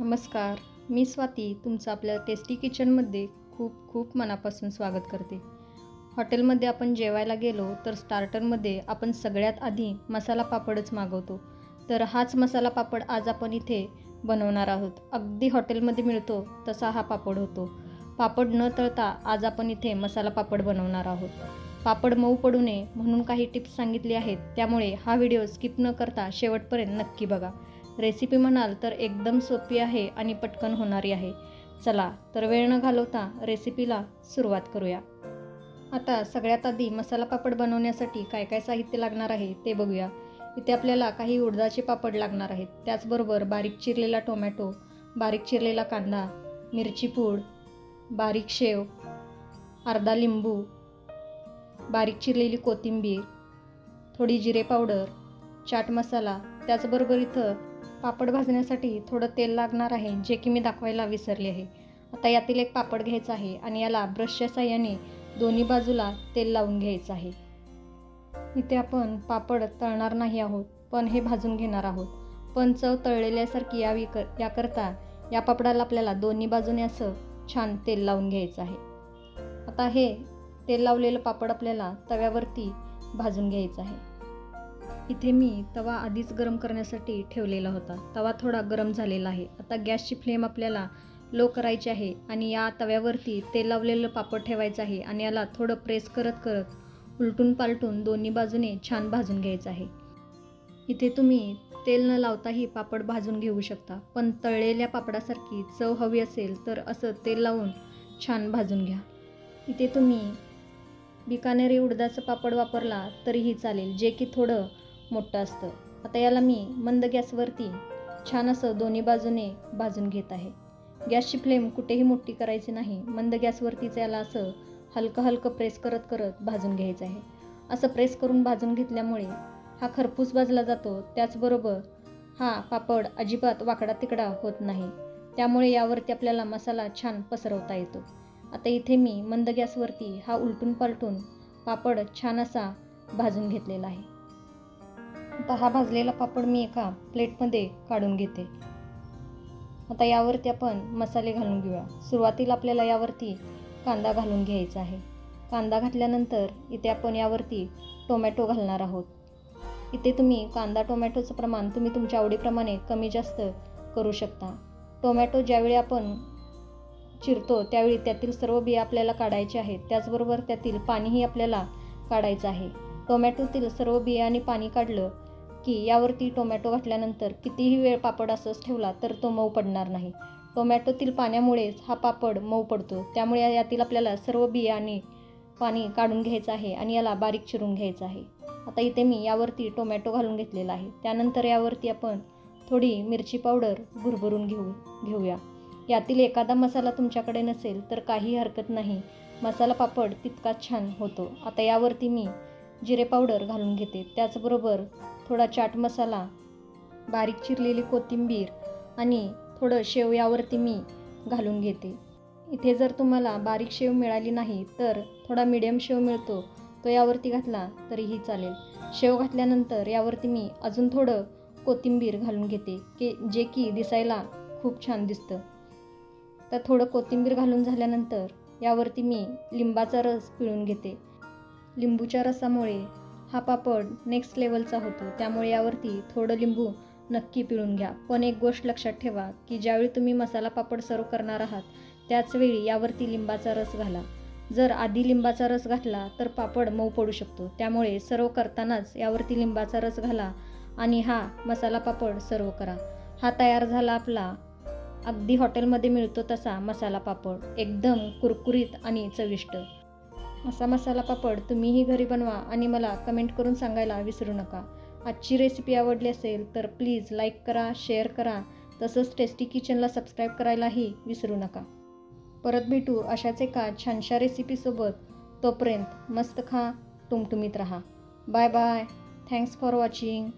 नमस्कार मी स्वाती तुमचं आपल्या टेस्टी किचनमध्ये खूप खूप मनापासून स्वागत करते. हॉटेलमध्ये आपण जेवायला गेलो तर स्टार्टरमध्ये आपण सगळ्यात आधी मसाला पापडच मागवतो. तर हाच मसाला पापड आज आपण इथे बनवणार आहोत. अगदी हॉटेलमध्ये मिळतो तसा हा पापड होतो. पापड न तळता आज आपण इथे मसाला पापड बनवणार आहोत. पापड मऊ पडू नये म्हणून काही टिप्स सांगितली आहेत त्यामुळे हा व्हिडिओ स्किप न करता शेवटपर्यंत नक्की बघा. रेसिपी म्हणाल तर एकदम सोपी आहे आणि पटकन होणारी आहे. चला तर वेळ न घालवता रेसिपीला सुरुवात करूया. आता सगळ्यात आधी मसाला पापड बनवण्यासाठी काय काय साहित्य लागणार आहे ते बघूया. इथे आपल्याला काही उडदाचे पापड लागणार आहेत. त्याचबरोबर बारीक चिरलेला टोमॅटो बारीक चिरलेला कांदा मिरची पूड बारीक शेव अर्धा लिंबू बारीक चिरलेली कोथिंबीर थोडी जिरे पावडर चाट मसाला त्याचबरोबर इथं पापड भाजण्यासाठी थोडं तेल लागणार आहे जे की मी दाखवायला विसरले आहे. आता यातील एक पापड घ्यायचा आहे आणि याला ब्रशच्या साह्याने दोन्ही बाजूला तेल लावून घ्यायचं आहे. इथे आपण पापड तळणार नाही आहोत पण हे भाजून घेणार आहोत. पण चव तळलेल्यासारखी यावी कर याकरता या पापडाला आपल्याला दोन्ही बाजूने असं छान तेल लावून घ्यायचं आहे. आता हे तेल लावलेलं पापड आपल्याला तव्यावरती भाजून घ्यायचं आहे. इथे मी तवा आधीच गरम करण्यासाठी ठेवलेला होता. तवा थोडा गरम झालेला आहे. आता गॅसची फ्लेम आपल्याला लो करायची आहे आणि या तव्यावरती तेल लावलेलं पापड ठेवायचं आहे आणि याला थोडं प्रेस करत करत उलटून पालटून दोन्ही बाजूने छान भाजून घ्यायचं आहे. इथे तुम्ही तेल न लावताही पापड भाजून घेऊ शकता. पण तळलेल्या पापडासारखी चव हवी असेल तर असं तेल लावून छान भाजून घ्या. इथे तुम्ही बिकानेरी उडदाचं पापड वापरला तरीही चालेल जे की थोडं मोठं असतं. आता याला मी मंद गॅसवरती छान असं दोन्ही बाजूने भाजून घेत आहे. गॅसची फ्लेम कुठेही मोठी करायची नाही. मंद गॅसवरतीच याला असं हलकं हलकं प्रेस करत करत भाजून घ्यायचं आहे. असं प्रेस करून भाजून घेतल्यामुळे हा खरपूस भाजला जातो. त्याचबरोबर हा पापड अजिबात वाकडा तिकडा होत नाही. त्यामुळे यावरती आपल्याला मसाला छान पसरवता येतो. आता इथे मी मंद गॅसवरती हा उलटून पालटून पापड छान असा भाजून घेतलेला आहे. आता हा भाजलेला पापड मी एका प्लेटमध्ये काढून घेते. आता यावरती आपण मसाले घालून घेऊया. सुरुवातीला आपल्याला यावरती कांदा घालून घ्यायचा आहे. कांदा घातल्यानंतर इथे आपण यावरती टोमॅटो घालणार आहोत. इथे तुम्ही कांदा टोमॅटोचं प्रमाण तुम्ही तुमच्या आवडीप्रमाणे कमी जास्त करू शकता. टोमॅटो ज्यावेळी आपण चिरतो त्यावेळी त्यातील सर्व बिया आपल्याला काढायचे आहेत. त्याचबरोबर त्यातील पाणीही आपल्याला काढायचं आहे. टोमॅटोतील सर्व बिया आणि पाणी काढलं की यावरती टोमॅटो घातल्यानंतर कितीही वेळ पापड असंच ठेवला तर तो मऊ पडणार नाही. टोमॅटोतील पाण्यामुळेच हा पापड मऊ पडतो. त्यामुळे यातील आपल्याला सर्व बियाणे पाणी काढून घ्यायचं आहे आणि याला बारीक चिरून घ्यायचं आहे. आता इथे मी यावरती टोमॅटो घालून घेतलेला आहे. त्यानंतर यावरती आपण थोडी मिरची पावडर भुरभरून घेऊ घेऊया. यातील एखादा मसाला तुमच्याकडे नसेल तर काही हरकत नाही. मसाला पापड तितकाच छान होतो. आता यावरती मी जिरे पावडर घालून घेते. त्याचबरोबर थोडा चाट मसाला बारीक चिरलेली कोथिंबीर आणि थोडं शेव यावरती मी घालून घेते. इथे जर तुम्हाला बारीक शेव मिळाली नाही तर थोडा मिडियम शेव मिळतो. तो यावरती घातला तरीही चालेल. शेव घातल्यानंतर यावरती मी अजून थोडं कोथिंबीर घालून घेते की जे की दिसायला खूप छान दिसतं. तर थोडं कोथिंबीर घालून झाल्यानंतर यावरती मी लिंबाचा रस पिळून घेते. लिंबूच्या रसामुळे हा पापड नेक्स्ट लेवलचा होतो. त्यामुळे यावरती थोडं लिंबू नक्की पिळून घ्या. पण एक गोष्ट लक्षात ठेवा की ज्यावेळी तुम्ही मसाला पापड सर्व करणार आहात त्याचवेळी यावरती लिंबाचा रस घाला. जर आधी लिंबाचा रस घातला तर पापड मऊ पडू शकतो. त्यामुळे सर्व करतानाच यावरती लिंबाचा रस घाला आणि हा मसाला पापड सर्व करा. हा तयार झाला आपला. अगदी हॉटेलमध्ये मिळतो तसा मसाला पापड. एकदम कुरकुरीत आणि चविष्ट. असा मसाला पापड तुम्हीही घरी बनवा आणि मला कमेंट करून सांगायला विसरू नका. आजची रेसिपी आवडली असेल तर प्लीज लाईक करा शेअर करा. तसंच टेस्टी किचनला सबस्क्राईब करायलाही विसरू नका. परत भेटू अशाच एका छानशा रेसिपीसोबत तोपर्यंत मस्त खा तुमटुमीत राहा. Bye bye thanks for watching